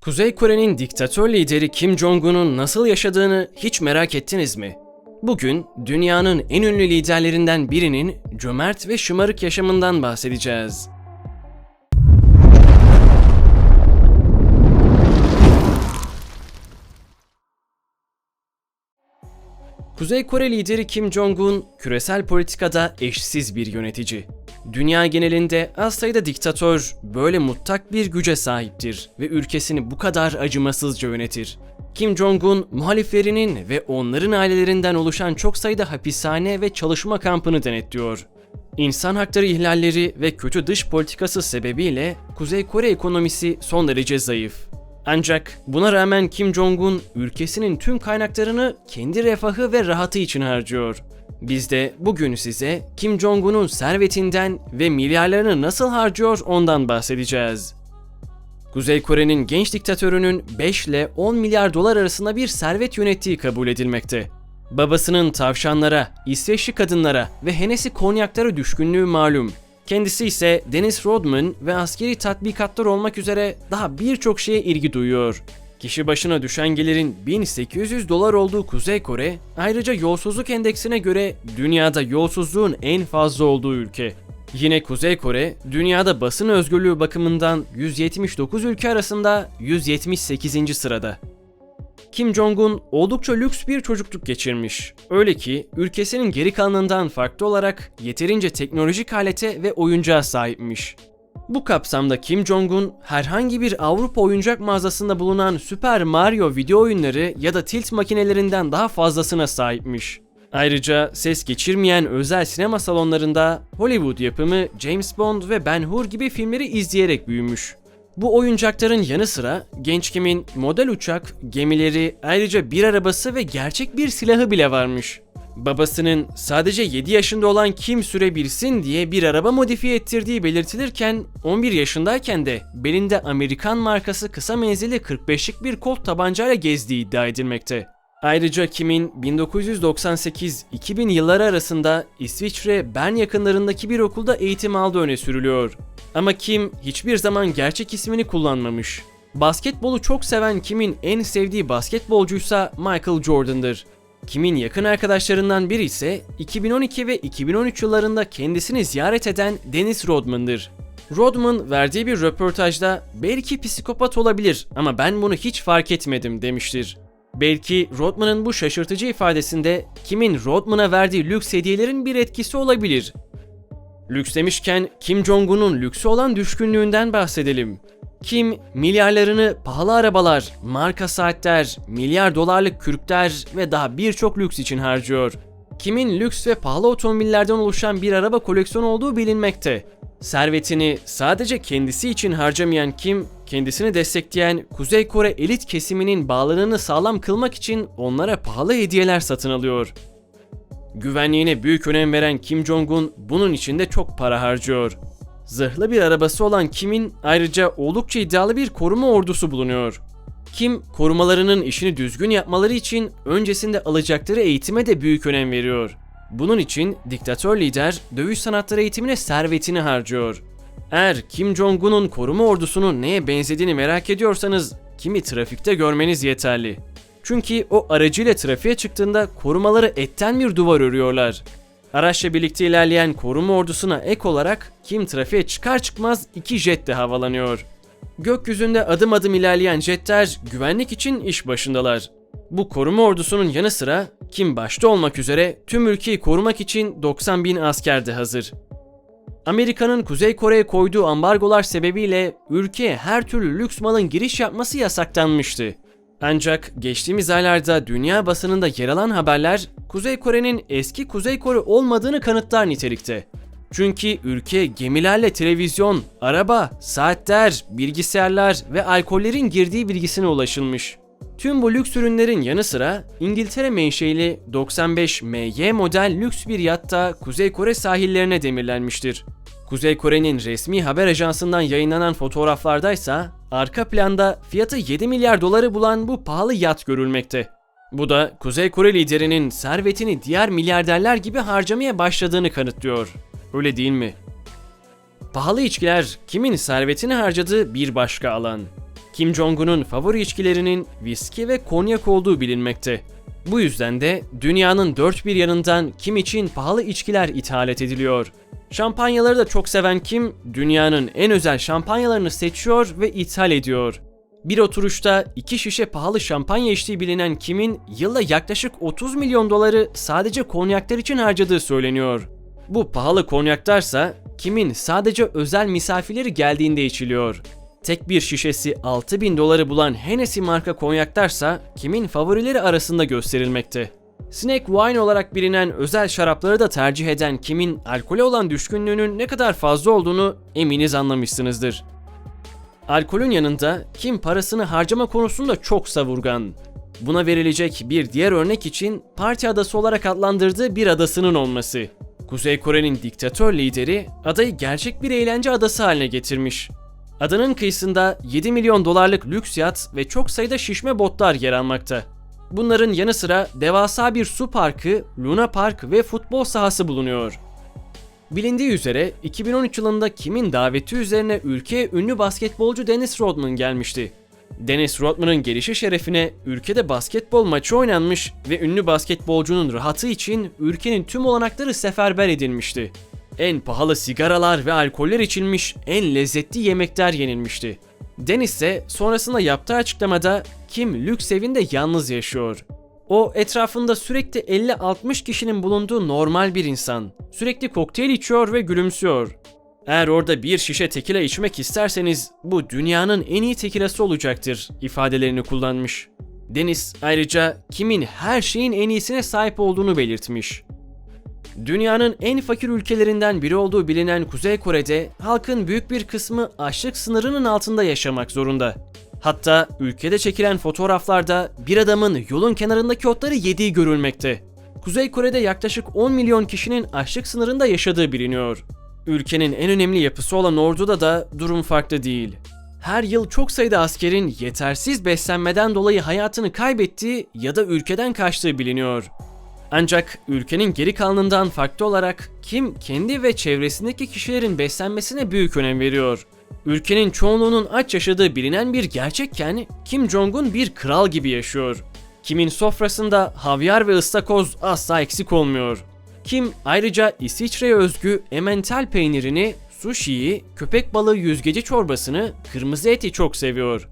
Kuzey Kore'nin diktatör lideri Kim Jong-un'un nasıl yaşadığını hiç merak ettiniz mi? Bugün dünyanın en ünlü liderlerinden birinin cömert ve şımarık yaşamından bahsedeceğiz. Kuzey Kore lideri Kim Jong-un küresel politikada eşsiz bir yönetici. Dünya genelinde az sayıda diktatör böyle mutlak bir güce sahiptir ve ülkesini bu kadar acımasızca yönetir. Kim Jong-un muhaliflerinin ve onların ailelerinden oluşan çok sayıda hapishane ve çalışma kampını denetliyor. İnsan hakları ihlalleri ve kötü dış politikası sebebiyle Kuzey Kore ekonomisi son derece zayıf. Ancak buna rağmen Kim Jong-un ülkesinin tüm kaynaklarını kendi refahı ve rahatı için harcıyor. Biz de bugün size Kim Jong-un'un servetinden ve milyarlarını nasıl harcıyor ondan bahsedeceğiz. Kuzey Kore'nin genç diktatörünün 5 ile 10 milyar dolar arasında bir servet yönettiği kabul edilmekte. Babasının tavşanlara, İsveçli kadınlara ve Hennessy konyaklara düşkünlüğü malum. Kendisi ise Dennis Rodman ve askeri tatbikatlar olmak üzere daha birçok şeye ilgi duyuyor. Kişi başına düşen gelirin 1800 dolar olduğu Kuzey Kore, ayrıca yolsuzluk endeksine göre dünyada yolsuzluğun en fazla olduğu ülke. Yine Kuzey Kore, dünyada basın özgürlüğü bakımından 179 ülke arasında 178. sırada. Kim Jong-un oldukça lüks bir çocukluk geçirmiş. Öyle ki ülkesinin geri kalanından farklı olarak yeterince teknolojik alete ve oyuncağa sahipmiş. Bu kapsamda Kim Jong-un herhangi bir Avrupa oyuncak mağazasında bulunan Super Mario video oyunları ya da tilt makinelerinden daha fazlasına sahipmiş. Ayrıca ses geçirmeyen özel sinema salonlarında Hollywood yapımı James Bond ve Ben Hur gibi filmleri izleyerek büyümüş. Bu oyuncakların yanı sıra genç Kim'in model uçak, gemileri, ayrıca bir arabası ve gerçek bir silahı bile varmış. Babasının sadece 7 yaşında olan Kim sürebilsin diye bir araba modifiye ettirdiği belirtilirken 11 yaşındayken de belinde Amerikan markası kısa menzilli 45'lik bir kolt tabancayla gezdiği iddia edilmekte. Ayrıca Kim'in 1998-2000 yılları arasında İsviçre Bern yakınlarındaki bir okulda eğitim aldığı öne sürülüyor. Ama Kim hiçbir zaman gerçek ismini kullanmamış. Basketbolu çok seven Kim'in en sevdiği basketbolcuysa Michael Jordan'dır. Kim'in yakın arkadaşlarından biri ise 2012 ve 2013 yıllarında kendisini ziyaret eden Dennis Rodman'dır. Rodman verdiği bir röportajda belki psikopat olabilir ama ben bunu hiç fark etmedim demiştir. Belki Rodman'ın bu şaşırtıcı ifadesinde Kim'in Rodman'a verdiği lüks hediyelerin bir etkisi olabilir. Lüks demişken Kim Jong-un'un lükse olan düşkünlüğünden bahsedelim. Kim milyarlarını pahalı arabalar, marka saatler, milyar dolarlık kürkler ve daha birçok lüks için harcıyor. Kim'in lüks ve pahalı otomobillerden oluşan bir araba koleksiyonu olduğu bilinmekte. Servetini sadece kendisi için harcamayan Kim, kendisini destekleyen Kuzey Kore elit kesiminin bağlılığını sağlam kılmak için onlara pahalı hediyeler satın alıyor. Güvenliğine büyük önem veren Kim Jong-un bunun için de çok para harcıyor. Zırhlı bir arabası olan Kim'in ayrıca oldukça iddialı bir koruma ordusu bulunuyor. Kim, korumalarının işini düzgün yapmaları için öncesinde alacakları eğitime de büyük önem veriyor. Bunun için diktatör lider dövüş sanatları eğitimine servetini harcıyor. Eğer Kim Jong-un'un koruma ordusunun neye benzediğini merak ediyorsanız Kim'i trafikte görmeniz yeterli. Çünkü o aracıyla trafiğe çıktığında korumaları etten bir duvar örüyorlar. Araçla birlikte ilerleyen koruma ordusuna ek olarak Kim trafiğe çıkar çıkmaz iki jet de havalanıyor. Gökyüzünde adım adım ilerleyen jetler güvenlik için iş başındalar. Bu koruma ordusunun yanı sıra Kim başta olmak üzere tüm ülkeyi korumak için 90 bin asker de hazır. Amerika'nın Kuzey Kore'ye koyduğu ambargolar sebebiyle ülkeye her türlü lüks malın giriş yapması yasaklanmıştı. Ancak geçtiğimiz aylarda dünya basınında yer alan haberler Kuzey Kore'nin eski Kuzey Kore olmadığını kanıtlar nitelikte. Çünkü ülke gemilerle televizyon, araba, saatler, bilgisayarlar ve alkollerin girdiği bilgisine ulaşılmış. Tüm bu lüks ürünlerin yanı sıra İngiltere menşeli 95 MY model lüks bir yatta Kuzey Kore sahillerine demirlenmiştir. Kuzey Kore'nin resmi haber ajansından yayınlanan fotoğraflardaysa arka planda fiyatı 7 milyar doları bulan bu pahalı yat görülmekte. Bu da Kuzey Kore liderinin servetini diğer milyarderler gibi harcamaya başladığını kanıtlıyor. Öyle değil mi? Pahalı içkiler kimin servetini harcadığı bir başka alan. Kim Jong-un'un favori içkilerinin viski ve konyak olduğu bilinmekte. Bu yüzden de dünyanın dört bir yanından Kim için pahalı içkiler ithalat ediliyor. Şampanyaları da çok seven Kim, dünyanın en özel şampanyalarını seçiyor ve ithal ediyor. Bir oturuşta iki şişe pahalı şampanya içtiği bilinen Kim'in yılda yaklaşık 30 milyon doları sadece konyaklar için harcadığı söyleniyor. Bu pahalı konyaklarsa Kim'in sadece özel misafirleri geldiğinde içiliyor. Tek bir şişesi 6000 doları bulan Hennessy marka konyaklarsa Kim'in favorileri arasında gösterilmekte. Snake wine olarak bilinen özel şarapları da tercih eden Kim'in alkole olan düşkünlüğünün ne kadar fazla olduğunu eminiz anlamışsınızdır. Alkolün yanında Kim parasını harcama konusunda çok savurgan. Buna verilecek bir diğer örnek için parti adası olarak adlandırdığı bir adasının olması. Kuzey Kore'nin diktatör lideri adayı gerçek bir eğlence adası haline getirmiş. Adanın kıyısında 7 milyon dolarlık lüks yat ve çok sayıda şişme botlar yer almakta. Bunların yanı sıra devasa bir su parkı, Luna Park ve futbol sahası bulunuyor. Bilindiği üzere 2013 yılında Kim'in daveti üzerine ülkeye ünlü basketbolcu Dennis Rodman gelmişti. Dennis Rodman'ın gelişi şerefine ülkede basketbol maçı oynanmış ve ünlü basketbolcunun rahatı için ülkenin tüm olanakları seferber edilmişti. En pahalı sigaralar ve alkoller içilmiş, en lezzetli yemekler yenilmişti. Dennis ise sonrasında yaptığı açıklamada Kim lüks evinde yalnız yaşıyor. O etrafında sürekli 50-60 kişinin bulunduğu normal bir insan. Sürekli kokteyl içiyor ve gülümsüyor. Eğer orada bir şişe tekila içmek isterseniz bu dünyanın en iyi tekilası olacaktır ifadelerini kullanmış. Deniz ayrıca kimin her şeyin en iyisine sahip olduğunu belirtmiş. Dünyanın en fakir ülkelerinden biri olduğu bilinen Kuzey Kore'de halkın büyük bir kısmı açlık sınırının altında yaşamak zorunda. Hatta ülkede çekilen fotoğraflarda bir adamın yolun kenarındaki otları yediği görülmekte. Kuzey Kore'de yaklaşık 10 milyon kişinin açlık sınırında yaşadığı biliniyor. Ülkenin en önemli yapısı olan orduda da durum farklı değil. Her yıl çok sayıda askerin yetersiz beslenmeden dolayı hayatını kaybettiği ya da ülkeden kaçtığı biliniyor. Ancak ülkenin geri kalanından farklı olarak Kim kendi ve çevresindeki kişilerin beslenmesine büyük önem veriyor. Ülkenin çoğunluğunun aç yaşadığı bilinen bir gerçekken Kim Jong-un bir kral gibi yaşıyor. Kim'in sofrasında havyar ve ıstakoz asla eksik olmuyor. Kim ayrıca İsviçre'ye özgü emmental peynirini, sushi'yi, köpek balığı yüzgeci çorbasını, kırmızı eti çok seviyor.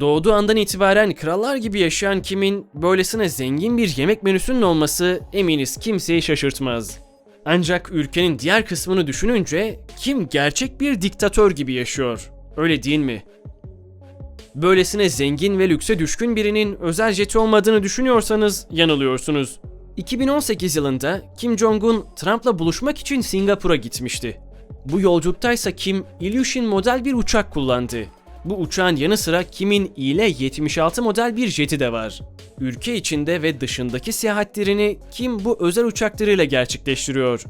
Doğduğu andan itibaren krallar gibi yaşayan Kim'in böylesine zengin bir yemek menüsünün olması eminiz kimseyi şaşırtmaz. Ancak ülkenin diğer kısmını düşününce Kim gerçek bir diktatör gibi yaşıyor. Öyle değil mi? Böylesine zengin ve lükse düşkün birinin özel jeti olmadığını düşünüyorsanız yanılıyorsunuz. 2018 yılında Kim Jong-un Trump'la buluşmak için Singapur'a gitmişti. Bu yolculuktaysa Kim, Ilyushin model bir uçak kullandı. Bu uçağın yanı sıra Kim'in İle-76 model bir jeti de var. Ülke içinde ve dışındaki seyahatlerini Kim bu özel uçaklarıyla gerçekleştiriyor.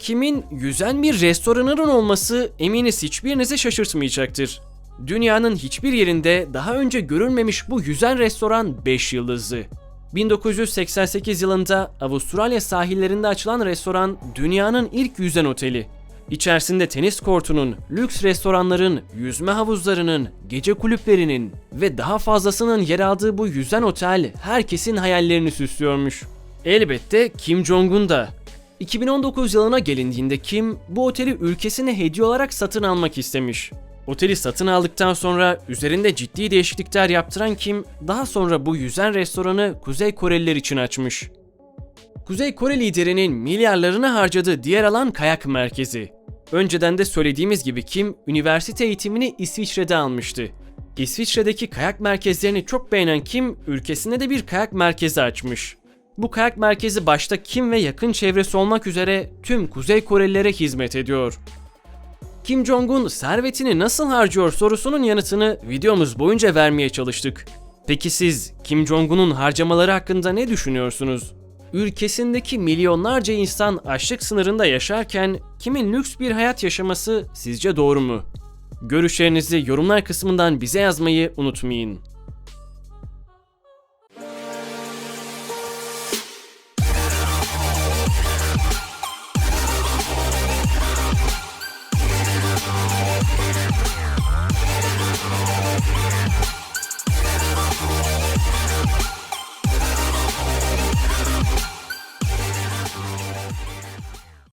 Kim'in yüzen bir restoranının olması eminiz hiçbirinizi şaşırtmayacaktır. Dünyanın hiçbir yerinde daha önce görülmemiş bu yüzen restoran 5 yıldızlı. 1988 yılında Avustralya sahillerinde açılan restoran dünyanın ilk yüzen oteli. İçerisinde tenis kortunun, lüks restoranların, yüzme havuzlarının, gece kulüplerinin ve daha fazlasının yer aldığı bu yüzen otel herkesin hayallerini süslüyormuş. Elbette Kim Jong-un da. 2019 yılına gelindiğinde Kim bu oteli ülkesine hediye olarak satın almak istemiş. Oteli satın aldıktan sonra üzerinde ciddi değişiklikler yaptıran Kim daha sonra bu yüzen restoranı Kuzey Koreliler için açmış. Kuzey Kore liderinin milyarlarını harcadığı diğer alan kayak merkezi. Önceden de söylediğimiz gibi Kim üniversite eğitimini İsviçre'de almıştı. İsviçre'deki kayak merkezlerini çok beğenen Kim ülkesinde de bir kayak merkezi açmış. Bu kayak merkezi başta Kim ve yakın çevresi olmak üzere tüm Kuzey Korelilere hizmet ediyor. Kim Jong-un servetini nasıl harcıyor sorusunun yanıtını videomuz boyunca vermeye çalıştık. Peki siz Kim Jong-un'un harcamaları hakkında ne düşünüyorsunuz? Ülkesindeki milyonlarca insan açlık sınırında yaşarken kimin lüks bir hayat yaşaması sizce doğru mu? Görüşlerinizi yorumlar kısmından bize yazmayı unutmayın.